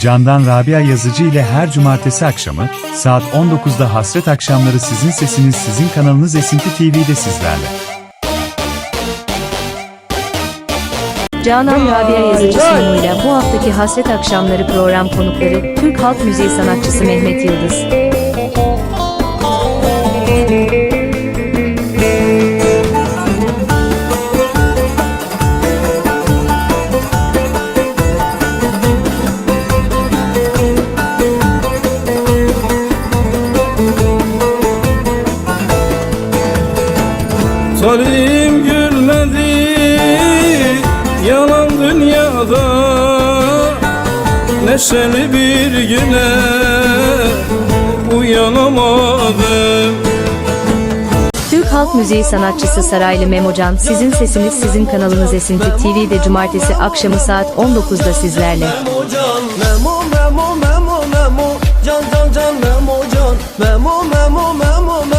Candan Rabia Yazıcı ile her cumartesi akşamı, saat 19'da Hasret Akşamları sizin sesiniz sizin kanalınız Esinti TV'de sizlerle. Canan Rabia yazıcı sunumuyla bu haftaki Hasret Akşamları program konukları Türk Halk Müziği sanatçısı Mehmet Yıldız. Salim gülmedi Yalan dünyada. Neşeli bir güne Uyanamadım. Türk Halk Müziği sanatçısı Saraylı Memocan sizin sesiniz sizin kanalınız Esinti TV'de cumartesi akşamı saat 19'da sizlerle. Memo Memo Memo Memo Can Can Can Memocan Memo Memo Memo Memo